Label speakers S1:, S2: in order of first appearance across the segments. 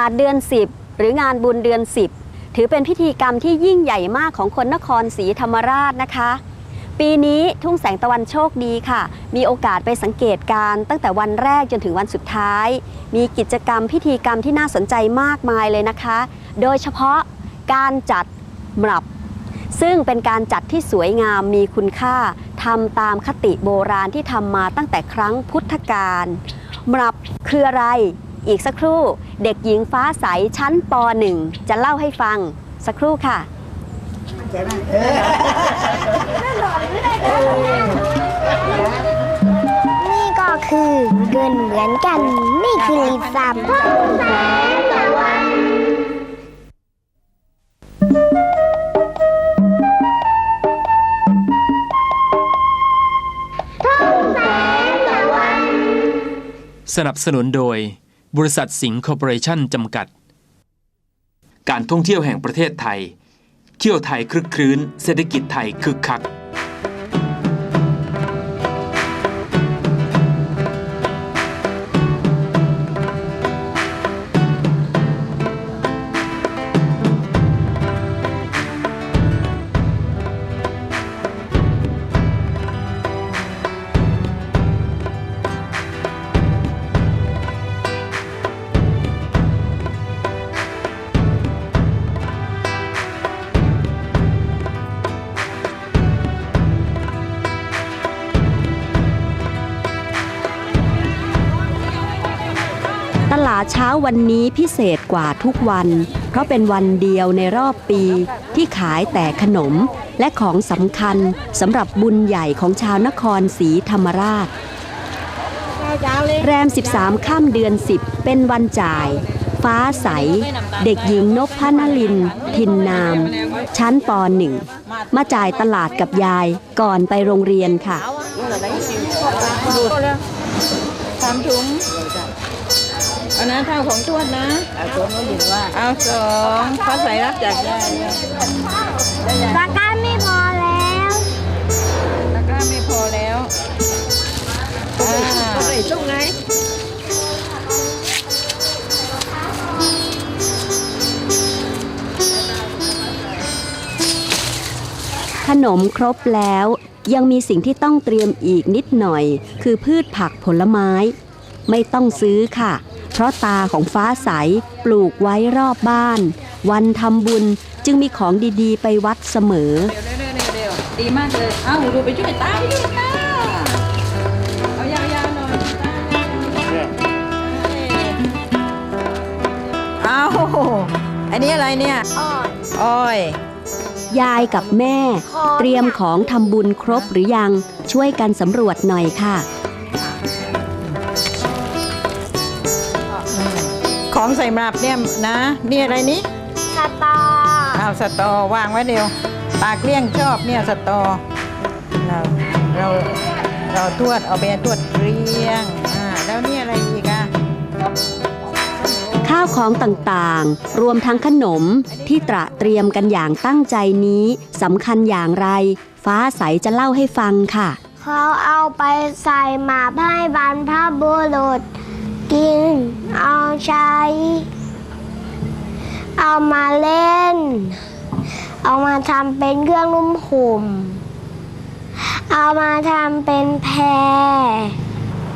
S1: าส
S2: ตร์เดือน 10 หรืองานบุญเดือน 10 ถือเป็นพิธีกรรมที่ยิ่งใหญ่มากของคนนครศรีธรรมราชนะคะ ปีนี้ทุ่งแสงตะวันโชคดีค่ะ มีโอกาสไปสังเกตการ์ตั้งแต่วันแรกจนถึงวันสุดท้าย มีกิจกรรมพิธีกรรมที่น่าสนใจมากมายเลยนะคะ โดยเฉพาะการจัดหมรับซึ่งเป็นการจัดที่สวยงามมีคุณค่าทำตามคติโบราณที่ทำมาตั้งแต่ครั้งพุทธกาลหมรับคืออะไร อีกสักครู่ เด็กหญิงฟ้าใสชั้นป .1 จะเล่าให้ฟังสักครู่ค่ะ
S3: นี่ก็คือเงินเหมือนกัน นี่คือลีซัมท่องแสงตะวันท่องแสงตะวัน
S4: สนับสนุนโดย บริษัทสิงห์คอร์ปอเรชั่นจำกัด การท่องเที่ยวแห่งประเทศไทย เที่ยวไทยคลึกครื้น เศรษฐกิจไทยคึกคักา
S2: เช้าวันนี้พิเศษกว่าทุกวัน เพราะเป็นวันเดียวในรอบปีที่ขายแต่ขนมและของสำคัญสำหรับบุญใหญ่ของชาวนครศรีธรรมราช แรม 13 ข้ามเดือน 10 เป็นวันจ่าย ฟ้าใส เด็กหญิงนพพนลิน ทินนาม ชั้นป .1 มาจ่ายตลาดกับยายก่อนไปโรงเรียนค่ะ
S5: สามถุง เอานะเท่าของทวดนะ เอาสองก็ยินว่าเอาสองเขาใส่รับจากยาย
S3: ปากกาไม่พอแล้ว
S5: ตะกร้าไม่พอแล้วใส่ช่วงไง
S2: ขนมครบแล้ว ยังมีสิ่งที่ต้องเตรียมอีกนิดหน่อย คือพืชผักผลไม้ ไม่ต้องซื้อค่ะ เพราะตาของฟ้าใสปลูกไว้รอบบ้าน วันทำบุญจึงมีของดีๆ ไปวัดเสมอ
S5: เร็วเร็วเร็วเร็วดีมากเลย เอ้าดูไปช่วยตาไปด้วยค่ะเอายาวๆหน่อยตาเอาอันนี้อะไรเนี่ย อ้อย
S2: ยายกับแม่ เตรียมของทำบุญครบหรือยัง ช่วยกันสำรวจหน่อยค่ะ
S5: องใส่หมรับเนี่ยนะ นี่อะไรนี้
S3: สตอ
S5: เอาสตอวางไว้เดียวปากเลี้ยงชอบเนี่ยสตอเราเราเราทวดเอาไปทวดเลี้ยงอ่าแล้วนี่อะไรอีกอะ
S2: ข้าวของต่างๆ รวมทั้งขนมที่ตระเตรียมกันอย่างตั้งใจนี้สำคัญอย่างไร ฟ้าใสจะเล่าให้ฟังค่ะ
S3: เขาเอาไปใส่หมาให้บรรพบุรุษ กิน เอาใช้ เอามาเล่น เอามาทำเป็นเครื่องนุ่มห่ม เอามาทำเป็นแพร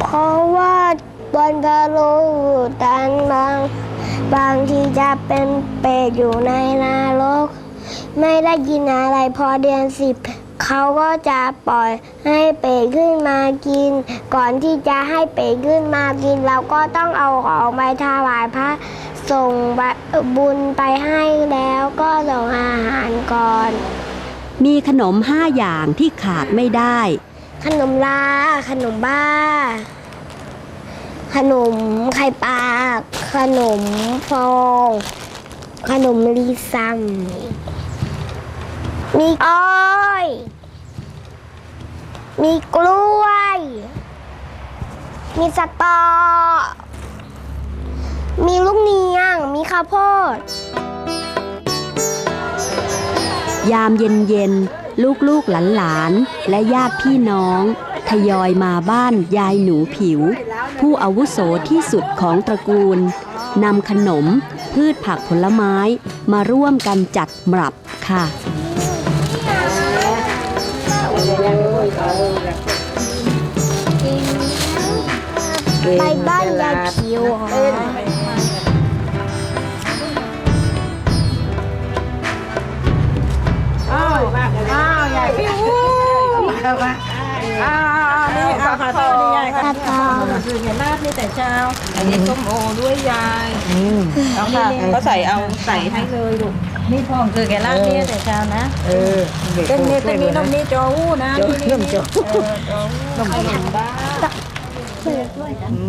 S3: เพราะว่าบรรพบุรุษดันบางบางทีจะเป็นเปรตอยู่ในนรก ไม่ได้กินอะไรพอเดือนสิบ เขาก็จะปล่อยให้เปรตขึ้นมากิน ก่อนที่จะให้เปรตขึ้นมากิน เราก็ต้องเอาของไปถวายพระส่งบุญไปให้แล้วก็ส่งอาหารก่อน
S2: มีขนมห้าอย่างที่ขาดไม่ได้
S3: ขนมลา ขนมบ้า ขนมไข่ปลาขนมฟอง ขนมลีซัมมีอ้อย มีกล้วย มีสตอ มีลูกเนียง มีข้าวโพด
S2: ยามเย็นเย็นลูกลูกหลานหลานๆและญาติพี่น้อง ทยอยมาบ้านยายหนูผิว ผู้อาวุโสที่สุดของตระกูลนำขนม พืชผักผลไม้มาร่วมกันจัดหมับค่ะ
S3: ไปบ้านยายผิวเหรอ
S5: อ้าวอ้าวใหญ่พี่อู้อ้าวอ้าวนี่เอาขอโทษนี่ยายขอโทษคือเห็นลาบนี่แต่เช้า
S6: อันนี้ส้มโอด้วยยาย
S5: เอาค่ะ
S6: ก็ใส่เอาใส่ให้เลยลูก
S5: นี่พ่องคือแกลาบนี่แต่เช้านะเออเต้นนี่เต้นนี่นมนี่จอวู้นะนี่นี่นี่เออจอวู้นมบ้า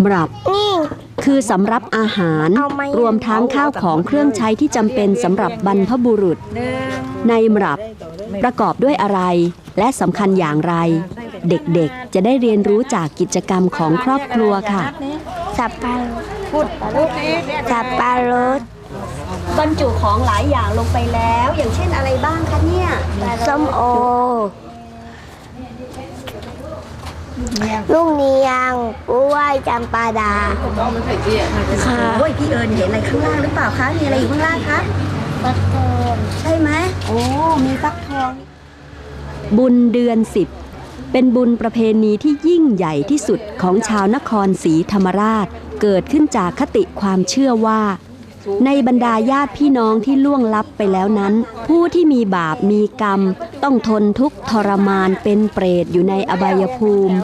S2: หมับ
S3: นี่
S2: คือสำรับอาหาร
S3: เอาไหม
S2: รวมทั้งข้าวของเครื่องใช้ที่จำเป็นสำหรับบรรพบุรุษ
S5: หนึ่ง
S2: ในหมับ ประกอบด้วยอะไร และสำคัญอย่างไร เด็กๆจะได้เรียนรู้จากกิจกรรมของครอบครัวค่ะ
S3: สับปะรด
S5: พูดพูดนี่
S3: สับปะรด
S2: บรรจุของหลายอย่างลงไปแล้ว อย่างเช่นอะไรบ้างคะเนี่ย
S3: ส้มโอลูกเนียงกล้วยจำปาดาค่ะ
S2: โอ้ยพี่เอิญเห็นอะไรข้างล่างหรือเปล่าคะ มีอะไรอยู่ข้างล่างคะ
S3: ฟักทอง
S2: ใช่ไหมโอ้ มีฟักทอง บุญเดือนสิบ เป็นบุญประเพณีที่ยิ่งใหญ่ที่สุดของชาวนครศรีธรรมราช เกิดขึ้นจากคติความเชื่อว่า ในบรรดาญาติพี่น้องที่ล่วงลับไปแล้วนั้น ผู้ที่มีบาปมีกรรม ต้องทนทุกข์ทรมานเป็นเปรตอยู่ในอบายภูมิ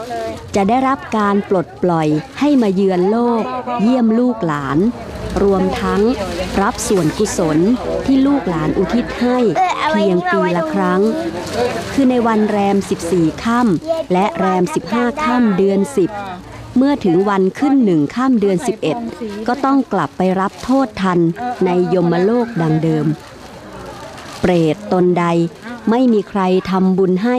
S2: จะได้รับการปลดปล่อยให้มาเยือนโลก เยี่ยมลูกหลาน รวมทั้งรับส่วนกุศลที่ลูกหลานอุทิศให้เพียงปีละครั้ง คือในวันแรม 14 ค่ำและแรม 15 ค่ำเดือน 10 เมื่อถึงวันขึ้นหนึ่งค่ำเดือน 11 ก็ต้องกลับไปรับโทษทันในยมโลกดังเดิม เปรตตนใดไม่มีใครทำบุญให้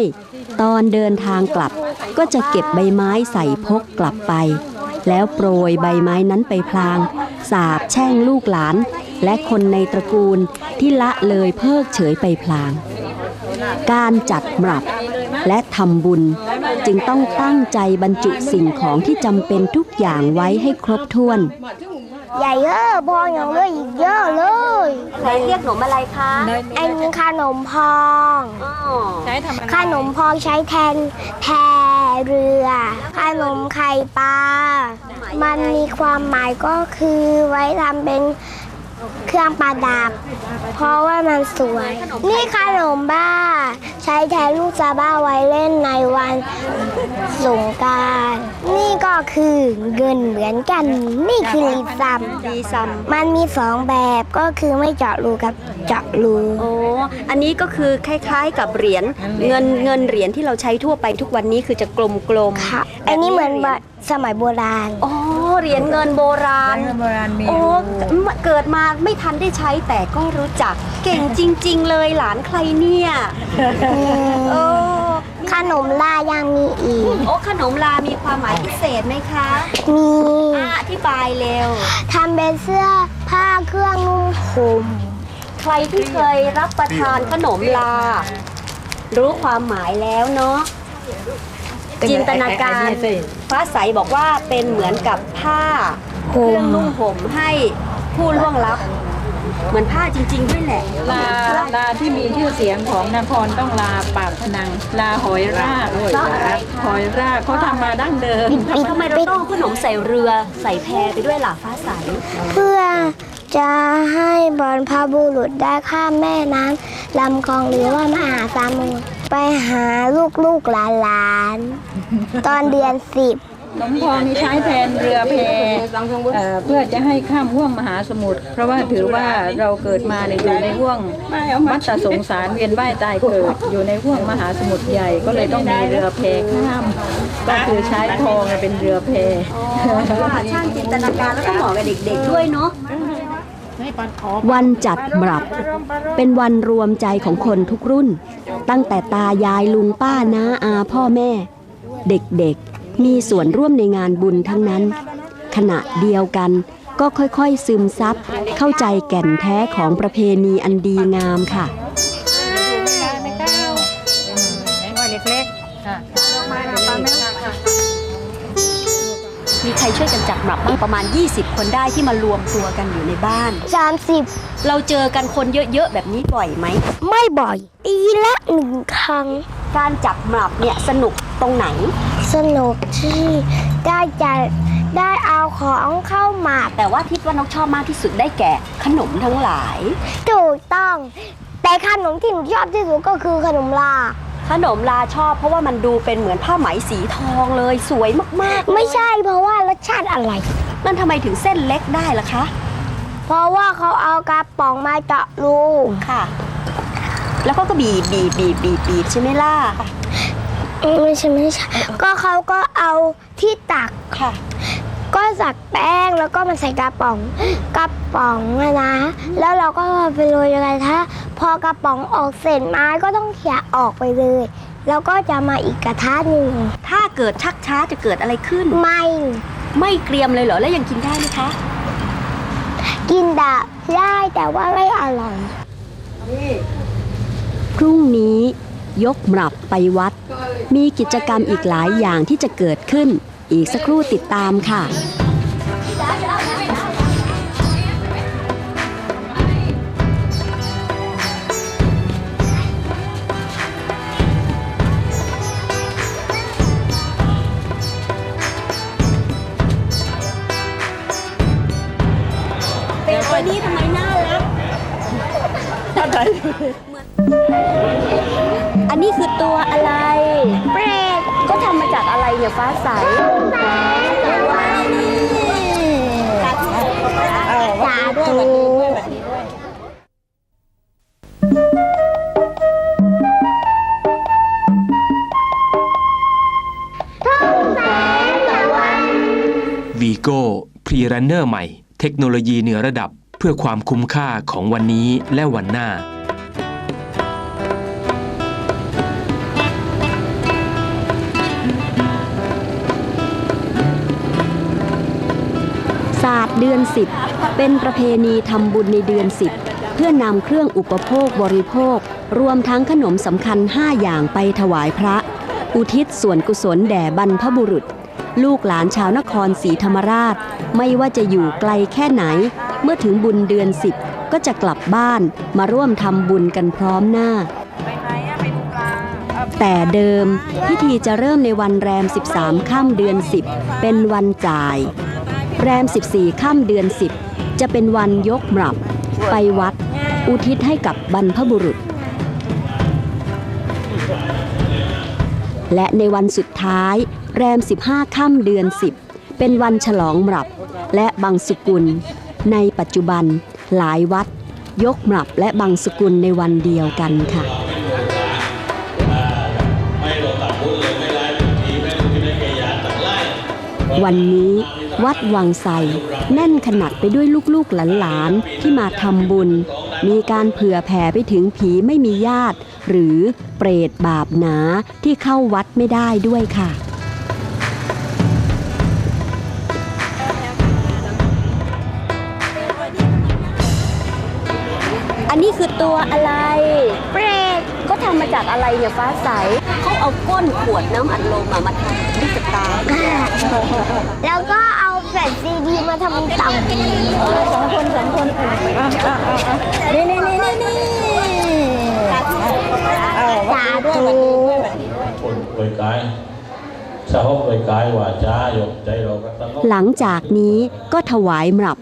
S2: ตอนเดินทางกลับ ก็จะเก็บใบไม้ใส่พกกลับไป แล้วโปรยใบไม้นั้นไปพลาง สาบแช่งลูกหลาน และคนในตระกูลที่ละเลยเพิกเฉยไปพลาง การจัดหมับและทำบุญ จึงต้องตั้งใจบรรจุสิ่งของที่จำเป็นทุกอย่างไว้ให้ครบถ้วน
S3: ใหญ่เยอะพออย่างเลยอีกเยอะเลย
S2: ไหนเรียกหนมอะไรคะ
S3: อันนี้ขนมพอง
S5: ใช้ทำอะไร
S3: ขนมพองใช้แทนแพเรือขนมไข่ปลา มันมีความหมายก็คือไว้ทำเป็น เครื่องประดับ เพราะว่ามันสวย นี่ขนมบ้า ใช้แทนลูกซาบ้าไว้เล่นในวันสงกรารนี่ก็คือเงินเหมือนกัน นี่คือลีซัม
S2: ดีซัม
S3: มันมีสองแบบก็คือไม่เจาะรูกับเจาะรู
S2: โอ้อันนี้ก็คือคล้ายๆกับเหรียญเงินเงินเหรียญที่เราใช้ทั่วไปทุกวันนี้คือจะกลมๆ
S3: ค่ะอันนี้เหมือนแบบสมัยโบราณ
S2: อ๋อ เหรียญเงินโบราณ
S5: โบราณมี
S2: โอ้เกิดมาไม่ทันได้ใช้แต่ก็รู้จัก เก่งจริง ๆ เลยหลานใครเนี่ยโอ้
S3: ขนมลายังมีอีก
S2: โอ้ขนมลามีความหมายพิเศษไหมคะ
S3: มี
S2: อะอธิบายเร็ว
S3: ทำเป็นเสื้อผ้าเครื่องนุ่งห่ม
S2: ใครที่เคยรับประทานขนมลา รู้ความหมายแล้วเนาะ จินตนาการฟ้าใสบอกว่าเป็นเหมือนกับผ้าเครื่องนุ่งห่มให้ผู้ล่วงลับ เหมือนผ้าจริง ๆ ด้วยแหละ
S6: ลาลาที่มีชื่อเสียงของนครต้องลาปากพนัง ลาหอยราก
S2: เพราะอะไร
S6: หอยรากเขาทำมาดั้งเดิม
S2: ทำไมเราต้องเอาขนมใส่เรือใส่แพไปด้วยล่ะฟ้าใส
S3: เพื่อจะให้บรรพบุรุษได้ข้ามแม่น้ำลำคลองหรือว่ามหาสมุทร ไปหาลูกลูกๆหลานหลานๆตอนเดือนสิบ
S6: หลวงพ่อนี่ใช้แทนเรือแพเอ่อเพื่อจะให้ข้ามห่วงมหาสมุทรเพราะว่าถือว่าเราเกิดมาเนี่ยอยู่ในห่วงมัตตสงสารเวียนว่ายตายเกิดอยู่ในห่วงมหาสมุทรใหญ่ก็เลยต้องมีเรือแพข้ามก็คือใช้ทองเนี่ยเป็นเรือแพ
S2: ว่าช่างจินตนาการแล้วก็เหมาะกับเด็กๆด้วยเนาะ วันจัดหมับ เป็นวันรวมใจของคนทุกรุ่น ตั้งแต่ตายายลุงป้าน้าอาพ่อแม่ เด็กๆมีส่วนร่วมในงานบุญทั้งนั้น ขณะเดียวกันก็ค่อยๆซึมซับเข้าใจแก่นแท้ของประเพณีอันดีงามค่ะ มีใครช่วยกันจับหมับบ้างประมาณ 20 คนได้ที่มารวมตัวกันอยู่ในบ้าน
S3: 30
S2: เราเจอกันคนเยอะๆ แบบนี้บ่อยไหม
S3: ไม่บ่อย ปีละหนึ่งครั้ง
S2: การจับหมับเนี่ยสนุกตรงไหน
S3: สนุกที่ได้จะได้เอาของเข้ามา
S2: แต่ว่าทิศว่าน้องชอบมากที่สุดได้แก่ขนมทั้งหลาย
S3: ถูกต้อง แต่ขนมที่หนูชอบที่สุดก็คือขนมลา
S2: ขนมลาชอบเพราะว่ามันดูเป็นเหมือนผ้าไหมสีทองเลยสวยมากๆ
S3: ไม่ใช่เพราะว่ารสชาติอะไร
S2: นั่นทำไมถึงเส้นเล็กได้ล่ะคะ
S3: เพราะว่าเขาเอากระป๋องมาเจาะรู
S2: ค่ะ แล้วก็ก็บีบบีบบีบบีบบีบใช่ไหมล่ะ
S3: ไม่ใช่ไม่ใช่ ก็เขาก็เอาที่ตัก
S2: ค่ะ
S3: ก็สักแป้งแล้วก็มาใส่กระป๋องกระป๋องอะนะ แล้วเราก็เอาไปโรยกระทะพอกระป๋องออกเสร็จมาก็ต้องเขี่ยออกไปเลย แล้วก็จะมาอีกกระทะหนึ่ง
S2: ถ้าเกิดชักช้าจะเกิดอะไรขึ้น
S3: ไม่
S2: ไม่เกรียมเลยเหรอแล้วยังกินได้ไหมคะ
S3: กินดะได้แต่ว่าไม่อร่อย
S2: พรุ่งนี้ยกหมับไปวัด มีกิจกรรมอีกหลายอย่างที่จะเกิดขึ้น อีกสักครู่ติดตามค่ะเป็ดตัวนี้ทำไมน่ารักอันนี้คือตัวอะไร
S3: เปรต
S2: ก็ ทำมาจากอะไรเนี่ยฟ้าใส
S3: สาธุ
S4: วีโก้พรีรันเนอร์ใหม่ เทคโนโลยีเหนือระดับเพื่อความคุ้มค่าของวันนี้และวันหน้า
S2: เดือน10เป็นประเพณีทำบุญในเดือน10เพื่อนำเครื่องอุปโภคบริโภค รวมทั้งขนมสำคัญ 5 อย่างไปถวายพระ อุทิศส่วนกุศลแด่บรรพบุรุษ ลูกหลานชาวนครศรีธรรมราช ไม่ว่าจะอยู่ไกลแค่ไหน เมื่อถึงบุญเดือน10ก็จะกลับบ้านมาร่วมทำบุญกันพร้อมหน้า แต่เดิมพิธีจะเริ่มในวันแรม 13ค่ำเดือน 10 เป็นวันจ่าย แรม 14ค่ำเดือน 10 จะเป็นวันยกหมับ ไปวัด อุทิศให้กับบรรพบุรุษ และในวันสุดท้าย แรม 15ค่ำเดือน 10 เป็นวันฉลองหมับ และบังสุกุล ในปัจจุบันหลายวัด ยกหมับและบังสุกุลในวันเดียวกันค่ะวันนี้ วัดวังไสแน่นขนาดไปด้วยลูกๆหลานๆที่มาทำบุญ มีการเผื่อแผ่ไปถึงผีไม่มีญาติ หรือเปรตบาปหนาที่เข้าวัดไม่ได้ด้วยค่ะอันนี้คือตัวอะไร
S3: เปรต
S2: ก็ทำมาจากอะไรเนี่ยฟ้าใสเขาเอาก้นขวดน้ำอัดลมมามาทำลูกตา
S3: แล้วก็ เอาแผ่ซีดีมาทำต่ำ
S2: สองคนสองคน
S5: นี่นี่นี่นี่นี่
S3: สาธุ
S7: คนป่วยกายสาวป่วยกายวาจายกใจเราก็สง
S2: หลังจากนี้ก็ถวายหมับ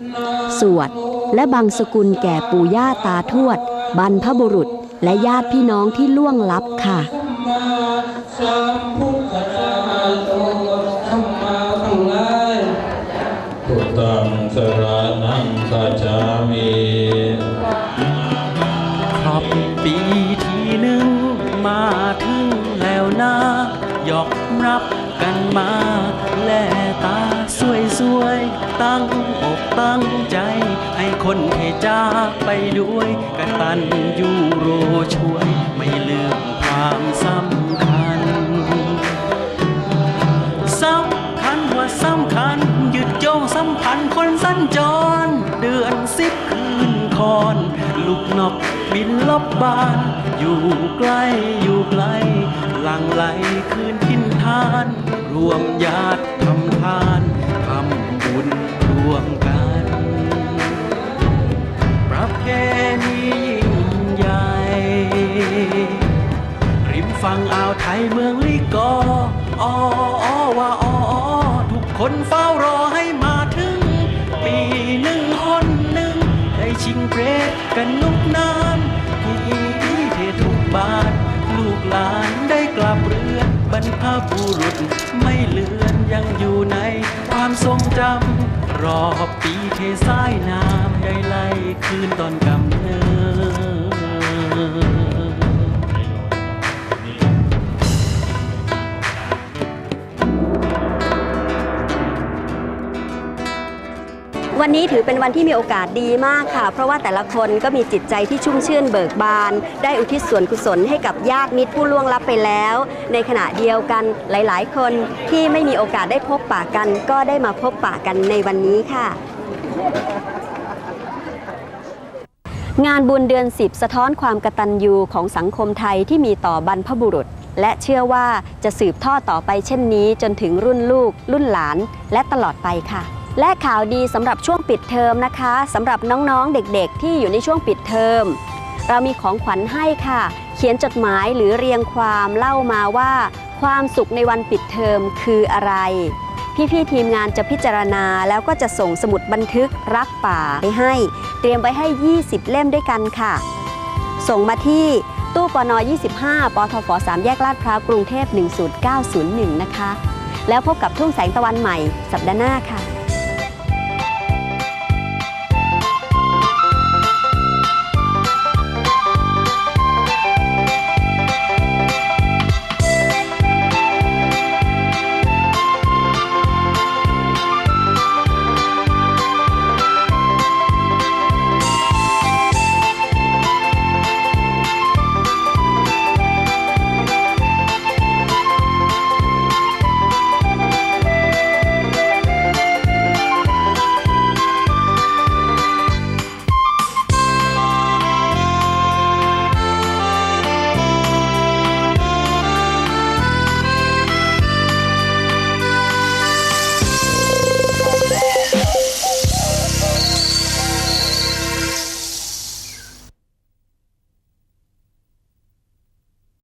S2: สวด และบังสกุลแก่ปู่ย่าตาทวด บรรพบุรุษ และญาติพี่น้องที่ล่วงลับค่ะ
S7: นังคาจามิ
S1: ครับปีที่หนึ่งมาถึงแล้วนะยอกรับกันมาแลตาสวยสวยๆตั้งอกตั้งใจ ให้คนที่จากไปด้วยกตันยู บินลบบาน อยู่ใกล้อยู่ไกลหลังไหลคืนทินทาน รวมญาติทำทานทำบุญรวมกัน ประเพณียิ่งใหญ่ ริมฝั่งอ่าวไทยเมืองลิกออออว่าอออทุกคนเฝ้ารอให้มาถึง ปีหนึ่งคนหนึ่งได้ชิงเปรตกันนุกน้ำ บุรุษไม่เลือนยังอยู่ในความทรงจำรอบปีเทสายน้ำได้ไล่คืนตอนกำเนิด
S2: วันนี้ถือเป็นวันที่มีโอกาสดีมากค่ะ เพราะว่าแต่ละคนก็มีจิตใจที่ชุ่มชื่นเบิกบาน ได้อุทิศส่วนกุศลให้กับญาติมิตรผู้ล่วงลับไปแล้ว ในขณะเดียวกันหลาย ๆ คนที่ไม่มีโอกาสได้พบปะกัน ก็ได้มาพบปะกันในวันนี้ค่ะงานบุญเดือน10สะท้อนความกตัญญูของสังคมไทยที่มีต่อบรรพบุรุษ และเชื่อว่าจะสืบทอดต่อไปเช่นนี้จนถึงรุ่นลูก รุ่นหลาน และตลอดไปค่ะ และข่าวดีสำหรับช่วงปิดเทอมนะคะสำหรับน้องๆเด็กๆ ที่อยู่ในช่วงปิดเทอม เรามีของขวัญให้ค่ะ เขียนจดหมายหรือเรียงความเล่ามาว่า ความสุขในวันปิดเทอมคืออะไร พี่ๆทีมงานจะพิจารณาแล้วก็จะส่งสมุดบันทึกรักป่าไปให้ เตรียมไว้ให้ 20 เล่มด้วยกันค่ะ ส่งมาที่ตู้ปน25ปทฟ3แยกลาดพร้าวกรุงเทพ 10901 นะคะ แล้วพบกับทุ่งแสงตะวันใหม่สัปดาห์หน้าค่ะ